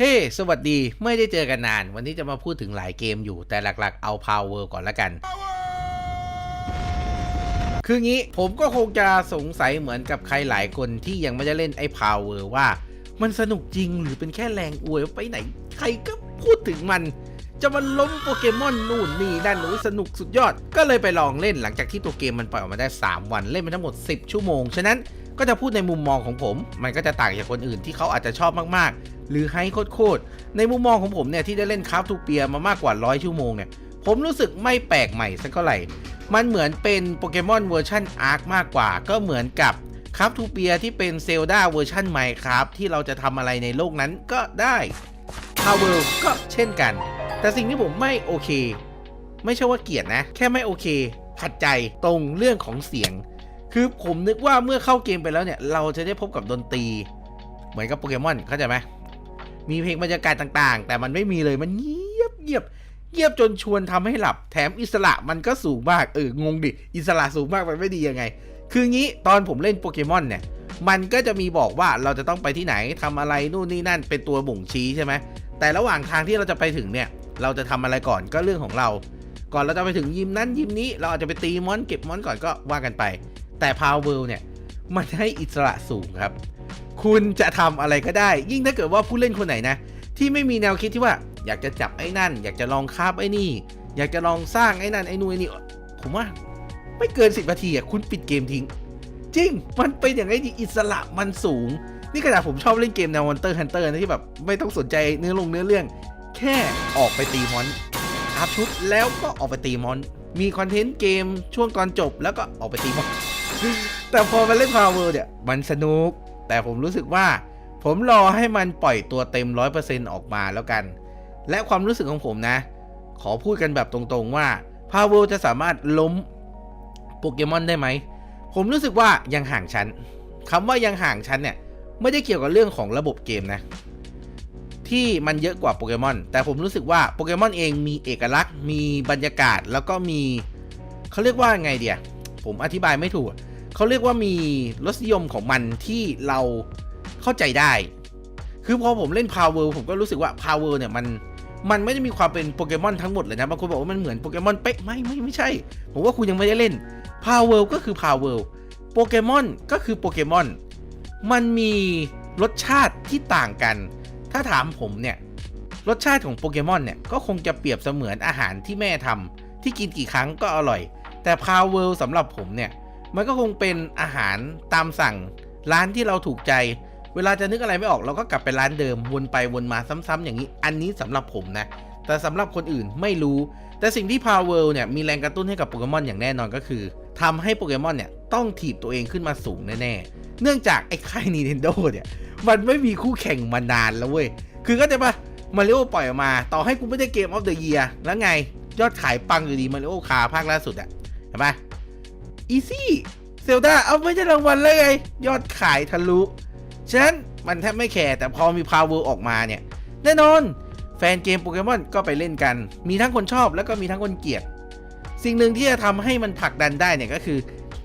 เฮ้สวัสดี ไม่ได้เจอกันนาน วันนี้จะมาพูดถึงหลายเกมอยู่ แต่หลักๆ เอา Power ก่อนละกัน คืองี้ ผมก็คงจะสงสัยเหมือนกับใครหลายคนที่ยังไม่ได้เล่นไอ้ Power ว่า มันสนุกจริงหรือเป็นแค่แรงอวยไปไหน ใครก็พูดถึงมัน จะมันล้มโปเกมอนนู่นนี่นั่นโอ้ยสนุกสุดยอด ก็เลยไปลองเล่นหลังจากที่ตัวเกมมันปล่อยออกมาได้ 3 วัน เล่นมาทั้งหมด 10 ชั่วโมง ฉะนั้น ก็จะพูดในมุมมองของผม มันก็จะต่างจากคนอื่นที่เขาอาจจะชอบมากๆ หรือให้โคตรๆในมุมมองของผมเนี่ยที่ได้เล่นคราฟทูเปียมามากกว่า100ชั่วโมงเนี่ยผมรู้สึกไม่แปลกใหม่สักเท่าไหร่ มันเหมือนเป็นโปเกมอนเวอร์ชันอาร์คมากกว่า ก็เหมือนกับคราฟทูเปียที่เป็นเซลดาเวอร์ชันใหม่ครับที่เราจะทำอะไรในโลกนั้นก็ได้พาวเวลก็เช่นกัน แต่สิ่งที่ผมไม่โอเค ไม่ใช่ว่าเกลียดนะ แค่ไม่โอเค ขัดใจตรงเรื่องของเสียง คือผมนึกว่าเมื่อเข้าเกมไปแล้วเนี่ย เราจะได้พบกับดนตรี เหมือนกับโปเกมอนเข้าใจไหมมีเพลงบรรยากาศต่างๆ แต่มันไม่มีเลยมันเงียบเงียบเงียบจนชวนทำให้หลับ แถมอิสระมันก็สูงมากเอองงดิอิสระสูงมากมันไม่ดียังไง คืองี้ตอนผมเล่นโปเกมอนเนี่ยมันก็จะมีบอกว่าเราจะต้องไปที่ไหนทำอะไรนู่นนี่นั่นเป็นตัวบ่งชี้ใช่ไหมแต่ระหว่างทางที่เราจะไปถึงเนี่ย เราจะทำอะไรก่อนก็เรื่องของเรา ก่อนเราจะไปถึงยิมนั้นยิมนี้ เราอาจจะไปตีมอนเก็บมอนก่อนก็ว่ากันไป แต่พาวเวลเนี่ย มันให้อิสระสูงครับ คุณจะทำอะไรก็ได้ ยิ่งถ้าเกิดว่าผู้เล่นคนไหนนะ ที่ไม่มีแนวคิดที่ว่า อยากจะจับไอ้นั่น อยากจะลองคาบไอ้นี่ อยากจะลองสร้างไอ้นั่นไอ้นู่นไอ้นี่ ผมว่า ไม่เกินสิบนาทีอะคุณปิดเกมทิ้ง จริง มันเป็นอย่างไงดีอิสระมันสูง นี่ขนาดผมชอบเล่นเกมแนว Monster Hunter นะที่แบบไม่ต้องสนใจเนื้อลงเนื้อเรื่อง แค่ออกไปตีมอนอัพชุดแล้วก็ออกไปตีมอนมีคอนเทนต์เกมช่วงตอนจบแล้วก็ออกไปตีมอน แต่พอมาเล่น Power เนี่ยมันสนุก แต่ผมรู้สึกว่า ผมรอให้มันปล่อยตัวเต็ม 100%ออกมาแล้วกัน และความรู้สึกของผมนะ ขอพูดกันแบบตรงๆว่า Power จะสามารถล้มโปเกมอนได้ไหม ผมรู้สึกว่ายังห่างชั้นคำว่ายังห่างชั้นเนี่ยไม่ได้เกี่ยวกับเรื่องของระบบเกมนะที่มันเยอะกว่าโปเกมอน แต่ผมรู้สึกว่าโปเกมอนเองมีเอกลักษณ์ มีบรรยากาศ แล้วก็มีเขาเรียกว่าไงเดียผมอธิบายไม่ถูก เขาเรียกว่ามีรสนิยมของมันที่เราเข้าใจได้ คือพอผมเล่น Power ผมก็รู้สึกว่า Power เนี่ยมันมันไม่ได้มีความเป็นโปเกมอนทั้งหมดเลยนะบางคนบอกว่ามันเหมือนโปเกมอนเป๊ะไม่ไม่ไม่ใช่ ผมว่าคุณยังไม่ได้เล่น Power ก็คือ Power โปเกมอนก็คือโปเกมอนมันมีรสชาติที่ต่างกัน ถ้าถามผมเนี่ย รสชาติของโปเกมอนเนี่ย ก็คงจะเปรียบเสมือนอาหารที่แม่ทำที่กินกี่ครั้งก็อร่อย แต่ Power สำหรับผมเนี่ย มันก็คงเป็นอาหารตามสั่งร้านที่เราถูกใจ เวลาจะนึกอะไรไม่ออกเราก็กลับไปร้านเดิมวนไปวนมาซ้ำๆอย่างนี้ อันนี้สำหรับผมนะ แต่สำหรับคนอื่นไม่รู้ แต่สิ่งที่ Power เนี่ยมีแรงกระตุ้นให้กับโปเกมอนอย่างแน่นอนก็คือทำให้โปเกมอนเนี่ยต้องถีบตัวเองขึ้นมาสูงแน่ๆ เนื่องจากไอ้ค่าย Nintendo เนี่ยมันไม่มีคู่แข่งมานานแล้วเว้ย คือก็จะปะมาริโอปล่อยออกมา ต่อให้กูไม่ได้เกมออฟเดอะเยียแล้วไง ยอดขายปังอยู่ดีมาริโอคาภาคล่าสุดอะเห็นปะ อีซี่เซลดาเอาไม่ใช่รางวัลเลยไงยอดขายทะลุฉะนั้นมันแทบไม่แคร์แต่พอมี Power อร์ออกมาเนี่ย แน่นอนแฟนเกมโปเกมอนก็ไปเล่นกัน มีทั้งคนชอบแล้วก็มีทั้งคนเกลียด สิ่งหนึ่งที่จะทำให้มันผลักดันได้เนี่ยก็คือ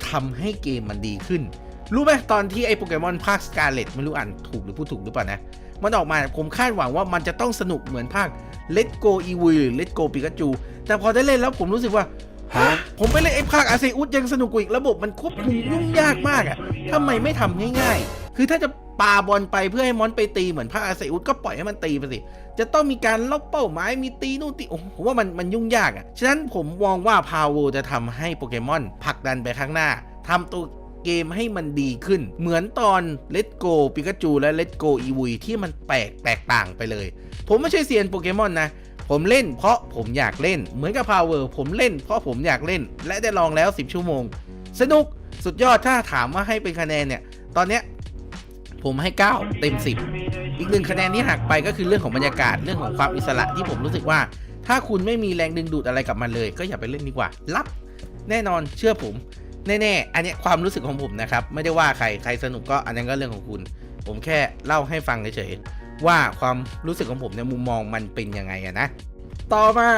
ทำให้เกมมันดีขึ้น รู้ไหมตอนที่ไอ้โปเกมอนภาคสกาเลตไม่รู้อ่านถูกหรือพูดถูกหรือเปล่านะ มันออกมาผมคาดหวังว่ามันจะต้องสนุกเหมือนภาค Let's Go e v หรือ Let's Go Pikachu แต่พอได้เล่นแล้วผมรู้สึกว่า ฮะผมไปเล่นไอ้ภาคอาเซอุสยังสนุกกว่าอีกระบบมันควบคุมยุ่งยากมากอะ่ะทำไมไม่ทำง่าย ๆ คือถ้าจะปาบอลไปเพื่อให้มอนไปตีเหมือนภาคอาเซอุสก็ปล่อยให้มันตีไปสิ จะต้องมีการล็อกเป้าหมายมีตีนู่นตีโอ้ผมว่ามันมันยุ่งยากอะ่ะ ฉะนั้นผมมองว่าพาวเวจะทำให้โปเกมอนผลักดันไปข้างหน้าทำตัวเกมให้มันดีขึ้น เหมือนตอน Let's Go ปิกาจูและ Let's Go อีวุยที่มันแปลกแตกต่างไปเลย ผมไม่ใช่เซียนโปเกมอนนะ ผมเล่นเพราะผมอยากเล่น เหมือนกับ Power ผมเล่นเพราะผมอยากเล่น และได้ลองแล้ว 10 ชั่วโมง สนุกสุดยอดถ้าถามว่าให้เป็นคะแนนเนี่ย ตอนเนี้ยผมให้ 9 เต็ม 10 อีกหนึ่งคะแนนที่หักไปก็คือเรื่องของบรรยากาศเรื่องของความอิสระที่ผมรู้สึกว่า ถ้าคุณไม่มีแรงดึงดูดอะไรกับมันเลย ก็อย่าไปเล่นดีกว่า รับ แน่นอนเชื่อผมแน่ๆ อันนี้ความรู้สึกของผมนะครับ ไม่ได้ว่าใคร ใครสนุกก็อันนั้นก็เรื่องของคุณ ผมแค่เล่าให้ฟังเฉย ว่าความรู้สึกของผมในมุมมองมันเป็นยังไงอะนะ ต่อมา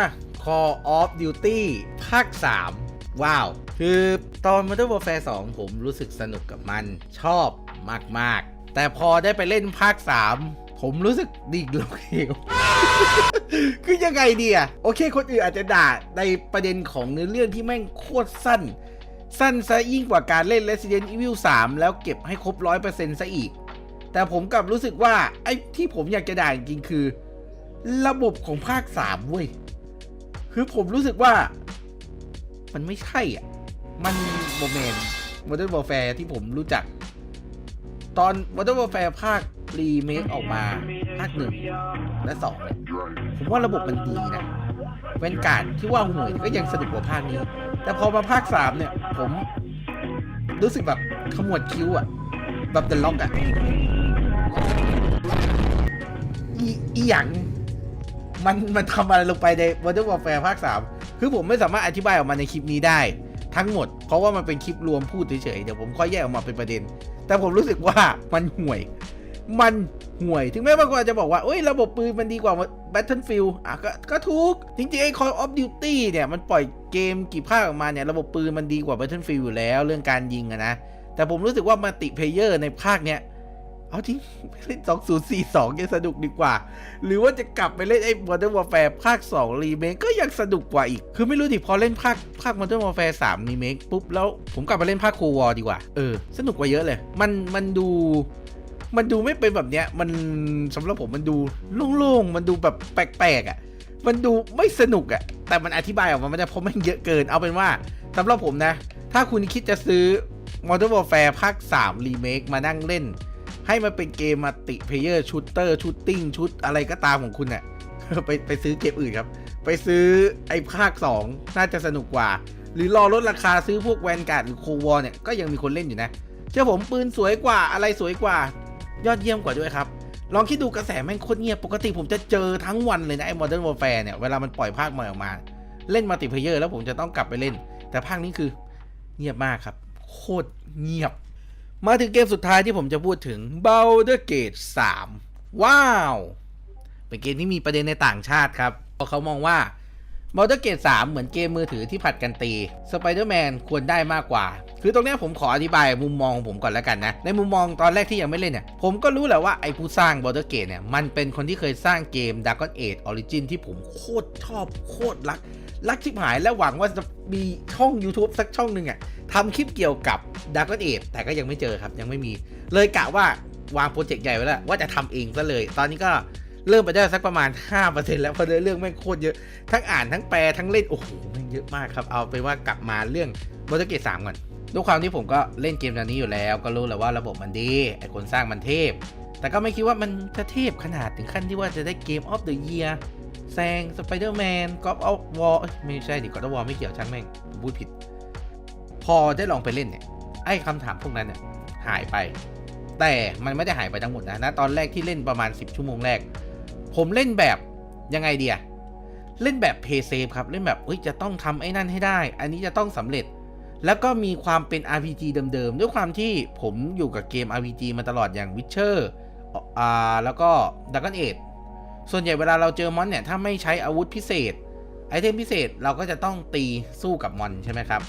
Call of Duty ภาค 3 ว้าว คือตอน Modern Warfare 2 ผมรู้สึกสนุกกับมันชอบมาก ๆ แต่พอได้ไปเล่นภาค3ผผมรู้สึกดิ่งลงเหวคือยังไงดีอะโอเคคนอื่นอาจจะด่าในประเด็นของเนื้อเรื่องที่แม่งโคตรสั้น สั้นซะยิ่งกว่าการเล่น Resident Evil 3 แล้วเก็บให้ครบ 100%ซะอีก แต่ผมกลับรู้สึกว่าไอ้ที่ผมอยากจะด่าจริงคือ ระบบของภาค3เว้ยคือผมรู้สึกว่า มันไม่ใช่อะ มันโมเมนต์ Modern Warfare ที่ผมรู้จัก ตอน Modern Warfare ภาครีเมคออกมาภาคหนึ่งและสองเนี่ยผมว่าระบบมันดีนะเว้นการที่ว่าห่วยก็ยังสนุกกว่าภาคนี้ แต่พอมาภาคสามเนี่ย ผมรู้สึกแบบขมวดคิ้วอะแบบเดนล็อกอะ อีอีหยังมันมันทำอะไรลงไปใน Modern Warfare ภาค 3 คือผมไม่สามารถอธิบายออกมาในคลิปนี้ได้ ทั้งหมด เพราะว่ามันเป็นคลิปรวมพูดเฉยๆ เดี๋ยวผมค่อยแยกออกมาเป็นประเด็น แต่ผมรู้สึกว่ามันห่วย มันห่วย ถึงแม้บางคนอาจจะบอกว่าเอ้ย ระบบปืนมันดีกว่า Battlefield อะก็ก็ถูก จริงๆ ไอ้ Call of Duty เนี่ย มันปล่อยเกมกี่ภาคออกมาเนี่ย ระบบปืนมันดีกว่า Battlefield อยู่แล้วเรื่องการยิงอะนะ แต่ผมรู้สึกว่ามัลติเพเยอร์ในภาคเนี้ย เอาจริงเล่น 2042ยังสนุกดีกว่า หรือว่าจะกลับไปเล่นไอ้ Modern Warfare ภาค 2 รีเมคก็ยังสนุกกว่าอีก คือไม่รู้ดิพอเล่นภาคภาค Modern Warfare 3 รีเมคปุ๊บ แล้วผมกลับไปเล่นภาค Cold War ดีกว่า เออ สนุกกว่าเยอะเลย มันมันดู มันดูไม่เป็นแบบเนี้ย มันสำหรับผมมันดูโล่งๆ มันดูแบบแปลกๆอะ มันดูไม่สนุกอะ แต่มันอธิบายออกมาไม่ได้เพราะมันเยอะเกิน เอาเป็นว่าสำหรับผมนะ ถ้าคุณคิดจะซื้อ Modern Warfare ภาค 3 Remake มานั่งเล่น ให้มันเป็นเกมมาติเพเยอร์ชูตเตอร์ชูตติ้งชุดอะไรก็ตามของคุณอะไปไปซื้อเกมอื่นครับ ไปซื้อไอ้ภาค 2 น่าจะสนุกกว่า หรือรอลดราคาซื้อพวกแวนการ์ดหรือโควอเนี่ยก็ยังมีคนเล่นอยู่นะ เชื่อผมปืนสวยกว่าอะไรสวยกว่า ยอดเยี่ยมกว่าด้วยครับ ลองคิดดูกระแสแม่งโคตรเงียบปกติผมจะเจอทั้งวันเลยนะไอ้ Modern Warfare เนี่ยเวลามันปล่อยภาคใหม่ออกมา เล่นมัลติเพเยอร์แล้วผมจะต้องกลับไปเล่น แต่ภาคนี้คือเงียบมากครับ โคตรเงียบ มาถึงเกมสุดท้ายที่ผมจะพูดถึง b a l d u r Gate 3 ว้าว เป็นเกมที่มีประเด็นในต่างชาติครับเพราะเขามองว่า b a l d u r Gate 3 เหมือนเกมมือถือที่ผัดกันตี Spider-Man ควรได้มากกว่า คือตรงนี้ผมขออธิบายมุมมองของผมก่อนแล้วกันนะ ในมุมมองตอนแรกที่ยังไม่เล่นเนี่ย ผมก็รู้แหละว่าไอ้ผู้สร้าง b a l d u r Gate เนี่ย มันเป็นคนที่เคยสร้างเกม Dragon Age Origin ที่ผมโคตรชอบโคตรรัก รักชิบหายและหวังว่าจะมีช่อง YouTube สักช่องหนึ่งอะทำคลิปเกี่ยวกับ Dragon Age แต่ก็ยังไม่เจอครับยังไม่มี เลยกะว่าวางโปรเจกต์ใหญ่ไว้แล้ว ว่าจะทำเองซะเลย ตอนนี้ก็เริ่มไปได้สักประมาณ 5%แล้วเพราะเรื่องแม่งโคตรเยอะ ทั้งอ่านทั้งแปลทั้งเล่น โอ้โหแม่งเยอะมากครับ เอาไปว่ากลับมาเรื่อง b a l d u r s Gate 3ก่อนด้วยความที่ผมก็เล่นเกมแนวนี้อยู่แล้ว ก็รู้แหละว่าระบบมันดีไอคนสร้างมันเทพ แต่ก็ไม่คิดว่ามันจะเทพขนาดถึงขั้นที่ว่าจะได้เกม of the year แซง Spider-Man God of War เอ้ยไม่ใช่ดิ God of War ไม่เกี่ยวช่างแม่งผมพูดผิด พอได้ลองไปเล่นเนี่ย ไอ้คำถามพวกนั้นเนี่ยหายไป แต่มันไม่ได้หายไปทั้งหมดนะนะตอนแรกที่เล่นประมาณ 10 ชั่วโมงแรก ผมเล่นแบบยังไงเดียเล่นแบบเพย์เซฟครับ เล่นแบบเอ้ยจะต้องทำไอ้นั่นให้ได้ อันนี้จะต้องสำเร็จแล้วก็มีความเป็น RPG เดิมๆ ด้วยความที่ผมอยู่กับเกม RPG มาตลอดอย่าง Witcher อ่า แล้วก็ Dragon Age ส่วนใหญ่เวลาเราเจอมอนเนี่ยถ้าไม่ใช้อาวุธพิเศษไอเทมพิเศษเราก็จะต้องตีสู้กับมอนใช่ไหมครับ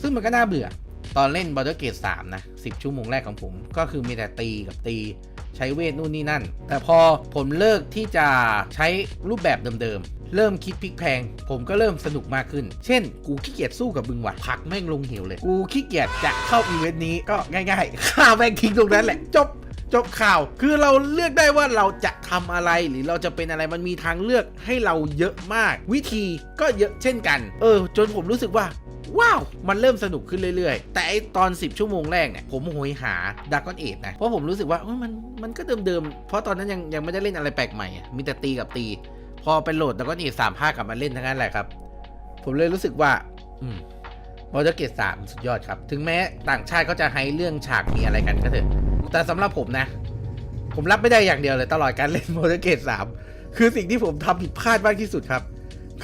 ซึ่งมันก็น่าเบื่อตอนเล่น Baldur's Gate 3 นะ 10 ชั่วโมงแรกของผม ก็คือมีแต่ตีกับตีใช้เวทนู่นนี่นั่น แต่พอผมเลิกที่จะใช้รูปแบบเดิมๆ เริ่มคิดพลิกแพง ผมก็เริ่มสนุกมากขึ้น เช่น กูขี้เกียจสู้กับบึงว่ะผลักแม่งลงเหวเลย กูขี้เกียจจะเข้าอีเวนต์นี้ก็ง่ายๆฆ่าแม่งทิ้งตรงนั้นแหละจบ จบข่าว คือเราเลือกได้ว่าเราจะทำอะไรหรือเราจะเป็นอะไรมันมีทางเลือกให้เราเยอะมาก วิธีก็เยอะเช่นกัน เออ จนผมรู้สึกว่าว้าว มันเริ่มสนุกขึ้นเรื่อยๆ แต่ไอตอน 10 ชั่วโมงแรกเนี่ย ผมโหยหาด a r k กอนเอนะ เพราะผมรู้สึกว่ามันมันก็เดิมๆ เพราะตอนนั้นยังยังไม่ได้เล่นอะไรแปลกใหม่ มีแต่ตีกับตี พอไปโหลดด a r k กอนเอสามภาคกลับมาเล่นทั้งนั้นแหละครับ ผมเลยรู้สึกว่า อืมบอลเกตสามสุดยอดครับ ถึงแม้ต่างชาติเขาจะให้เรื่องฉากมีอะไรกันก็เถอะ แต่สำหรับผมนะ ผมรับไม่ได้อย่างเดียวเลยตลอดการเล่นโมเดลเกตสามคือสิ่งที่ผมทำผิดพลาดมากที่สุดครับ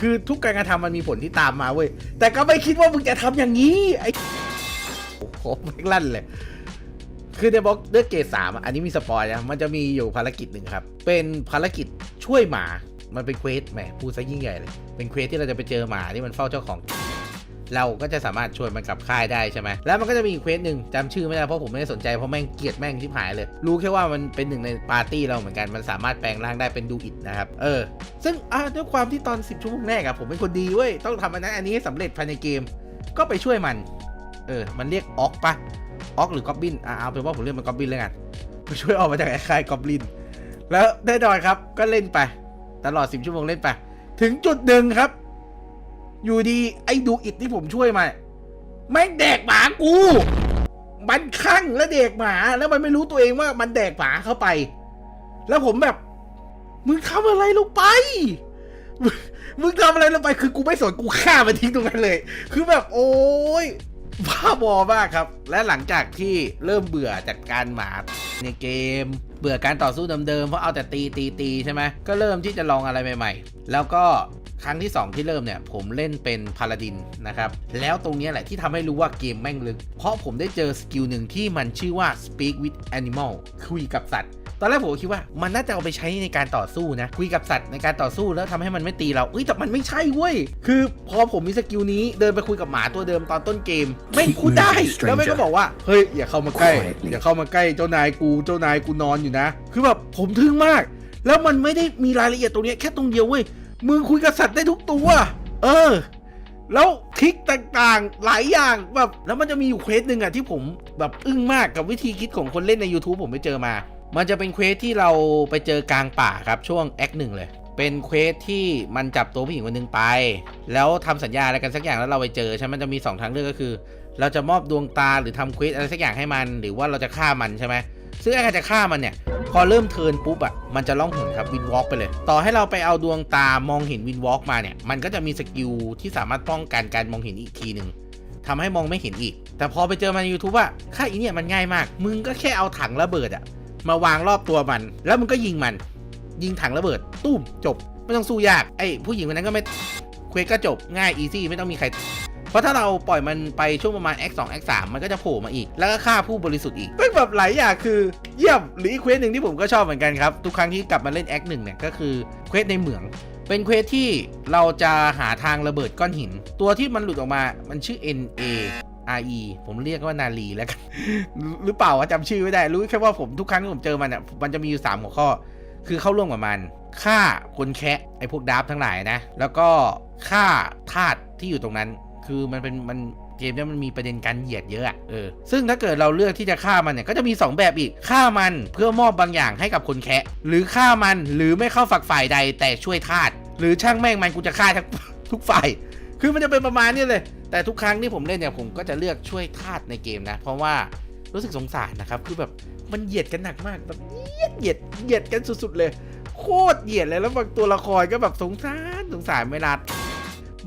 คือทุกการกระทำมันมีผลที่ตามมาเว้ย แต่ก็ไม่คิดว่ามึงจะทำอย่างนี้ ไอ้โอ้โหไม่งลั่นเลย คือในบล็อกเดอร์เกตสามอันนี้มีสปอยนะ มันจะมีอยู่ภารกิจหนึ่งครับ เป็นภารกิจช่วยหมา มันเป็นเควสแหมพูดซะยิ่งใหญ่เลย เป็นเควสที่เราจะไปเจอหมาที่มันเฝ้าเจ้าของ เราก็จะสามารถชวนมันกลับค่ายได้ใช่ไหมแล้วมันก็จะมีอีกเควสหนึ่งจำชื่อไม่ได้เพราะผมไม่ได้สนใจเพราะแม่งเกลียดแม่งที่หายเลย รู้แค่ว่ามันเป็นหนึ่งในปาร์ตี้เราเหมือนกันมันสามารถแปลงร่างได้เป็นดูอิดนะครับ เออ ซึ่งอะด้วยความที่ตอน 10ชั่วโมงแรกอะผมเป็นคนดีเว้ยต้องทำอันนั้นอันนี้ให้สำเร็จภายในเกม ก็ไปช่วยมัน เออ มันเรียกออกปะออกหรือกอบบินอะเอาเป็นว่าผมเรียกมันกอบบินแล้วกันไปช่วยออกมาจากไอ้ค่ายกอบลิน แล้วได้ดอยครับก็เล่นไป ตลอด 10 ชั่วโมงเล่นไป ถึงจุดหนึ่งครับ อยู่ดีไอ้ดูอิดที่ผมช่วยมาแม่งแดกหมากู มันคลั่งและเด็กหมาแล้วมันไม่รู้ตัวเองว่ามันแดกหมาเข้าไป แล้วผมแบบ มึงทำอะไรลงไปมึงมึงทำอะไรลงไปคือกูไม่สนกูฆ่ามันทิ้งตรงนั้นเลย คือแบบโอ้ยบ้าบอมากครับ และหลังจากที่เริ่มเบื่อจากการหมาในเกม เบื่อการต่อสู้เดิมๆเพราะเอาแต่ตีตีตีใช่ไหมก็เริ่มที่จะลองอะไรใหม่ ๆ แล้วก็ ครั้งที่ 2 ที่เริ่มเนี่ยผมเล่นเป็นพาลาดินนะครับแล้วตรงเนี้ยแหละที่ทำให้รู้ว่าเกมแม่งลึก เพราะผมได้เจอสกิลหนึ่งที่มันชื่อว่า speak with animal คุยกับสัตว์ตอนแรกผมก็คิดว่ามันน่าจะเอาไปใช้ในการต่อสู้นะ คุยกับสัตว์ในการต่อสู้แล้วทำให้มันไม่ตีเราเอ้ยแต่มันไม่ใช่เว้ย คือพอผมมีสกิลนี้เดินไปคุยกับหมาตัวเดิมตอนต้นเกม ไม่งพูดได้ แล้วไม่งก็บอกว่า เฮ้ย อย่าเข้ามาใกล้ Quietly อย่าเข้ามาใกล้เจ้านายกูเจ้านายกูนอนอยู่นะ คือแบบผมทึ่งมาก แล้วมันไม่ได้มีรายละเอียดตรงเนี้ยแค่ตรงเดียวเว้ย มึงคุยกับสัตว์ได้ทุกตัว เออ แล้วทริกต่างๆ หลายอย่างแบบแล้วมันจะมีอยู่เควสหนึ่งอะที่ผมแบบอึ้งมากกับวิธีคิดของคนเล่นใน YouTube ผมไปเจอมา มันจะเป็นเควสที่เราไปเจอกลางป่าครับช่วงแอคหนึ่งเลยเป็นเควสที่มันจับตัวผู้หญิงคนหนึ่งไป แล้วทำสัญญาอะไรกันสักอย่างแล้วเราไปเจอใช่ไหมมันจะมี 2 ทางเลือกก็คือ เราจะมอบดวงตาหรือทำเควสอะไรสักอย่างให้มัน หรือว่าเราจะฆ่ามันใช่ไหม ซึ่งไอ้การจะฆ่ามันเนี่ย พอเริ่มเทินปุ๊บอะมันจะล่องหนครับวินวอล์กไปเลย ต่อให้เราไปเอาดวงตามองเห็นวินวอล์กมาเนี่ย มันก็จะมีสกิลที่สามารถป้องกันการมองเห็นอีกทีหนึ่งทำให้มองไม่เห็นอีก แต่พอไปเจอมันใน YouTube อะค่าอีเนี่ยมันง่ายมาก มึงก็แค่เอาถังระเบิดอะมาวางรอบตัวมัน แล้วมึงก็ยิงมัน ยิงถังระเบิด ตุ้มจบ ไม่ต้องสู้ยาก ไอ้ผู้หญิงคนนั้นก็ไม่เควสก็จบง่ายอีซี่ไม่ต้องมีใคร เพราะถ้าเราปล่อยมันไปช่วงประมาณ X 2 X 3มันก็จะโผล่มาอีก แล้วก็ฆ่าผู้บริสุทธิ์อีกเป็นแบบหลายอย่างคือเยี่ยมหรืออีกเควสหนึ่งที่ผมก็ชอบเหมือนกันครับ ทุกครั้งที่กลับมาเล่น X 1เนี่ยก็คือเควสในเหมือง เป็นเควสที่เราจะหาทางระเบิดก้อนหิน ตัวที่มันหลุดออกมามันชื่อ N A R E ผมเรียกว่านาลีแล้วกันหรือเปล่าจำชื่อไม่ได้ รู้แค่ว่าผมทุกครั้งที่ผมเจอมันอะมันจะมีอยู่สามหัวข้อ คือเข้าร่วมกับมันฆ่าคนแคะไอ้พวกดาบทั้งหลายนะ แล้วก็ฆ่าทาสที่อยู่ตรงนั้น คือมันเป็นมันเกมเนี้ยมันมีประเด็นการเหยียดเยอะอะเออซึ่งถ้าเกิดเราเลือกที่จะฆ่ามันเนี่ยก็จะมี 2 แบบอีกฆ่ามันเพื่อมอบบางอย่างให้กับคนแคะหรือฆ่ามันหรือไม่เข้าฝักฝ่ายใดแต่ช่วยทาสหรือช่างแม่งมันกูจะฆ่าทั้งทุกฝ่าย คือมันจะเป็นประมาณนี้เลย แต่ทุกครั้งที่ผมเล่นเนี่ยผมก็จะเลือกช่วยทาสในเกมนะ เพราะว่ารู้สึกสงสารนะครับคือแบบมันเหยียดกันหนักมากแบบเหยียดเหยียดเหยียดกันสุดๆเลย โคตรเหยียดเลยแล้วบางตัวละครก็แบบสงสารสงสารเวลา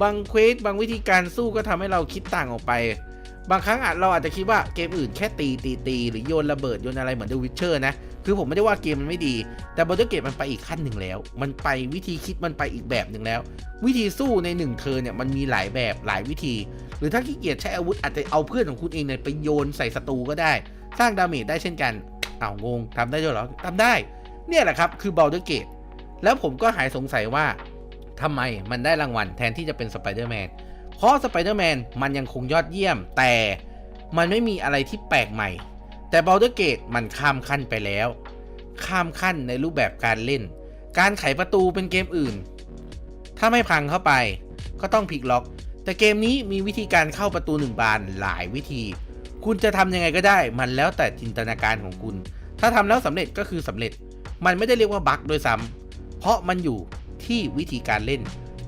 บางเควสบางวิธีการสู้ก็ทำให้เราคิดต่างออกไป บางครั้งอาจเราอาจจะคิดว่าเกมอื่นแค่ตีตีตีหรือโยนระเบิดโยนอะไรเหมือน The Witcher นะ คือผมไม่ได้ว่าเกมมันไม่ดี แต่ Baldur's Gate มันไปอีกขั้นหนึ่งแล้ว มันไปวิธีคิดมันไปอีกแบบหนึ่งแล้ว วิธีสู้ในหนึ่งเธอเนี่ยมันมีหลายแบบหลายวิธี หรือถ้าขี้เกียจใช้อาวุธอาจจะเอาเพื่อนของคุณเองเนี่ยไปโยนใส่ศัตรูก็ได้ สร้างดาเมจได้เช่นกันเอ้างงทำได้ด้วยเหรอทำได้ เนี่ยแหละครับคือ Baldur's Gate แล้วผมก็หายสงสัยว่า ทำไมมันได้รางวัลแทนที่จะเป็นสไปเดอร์แมนเพราะสไปเดอร์แมนมันยังคงยอดเยี่ยม แต่มันไม่มีอะไรที่แปลกใหม่ แต่ Baldur's Gate มันข้ามขั้นไปแล้ว ข้ามขั้นในรูปแบบการเล่น การไขประตูเป็นเกมอื่น ถ้าไม่พังเข้าไปก็ต้องพลิกล็อก แต่เกมนี้มีวิธีการเข้าประตูหนึ่งบานหลายวิธี คุณจะทำยังไงก็ได้ มันแล้วแต่จินตนาการของคุณ ถ้าทำแล้วสำเร็จก็คือสำเร็จ มันไม่ได้เรียกว่าบั๊กโดยซ้ำเพราะมันอยู่ ที่วิธีการเล่น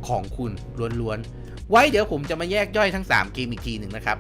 ของคุณล้วนๆ ไว้เดี๋ยวผมจะมาแยกย่อยทั้ง 3 เกมอีกทีหนึ่งนะครับ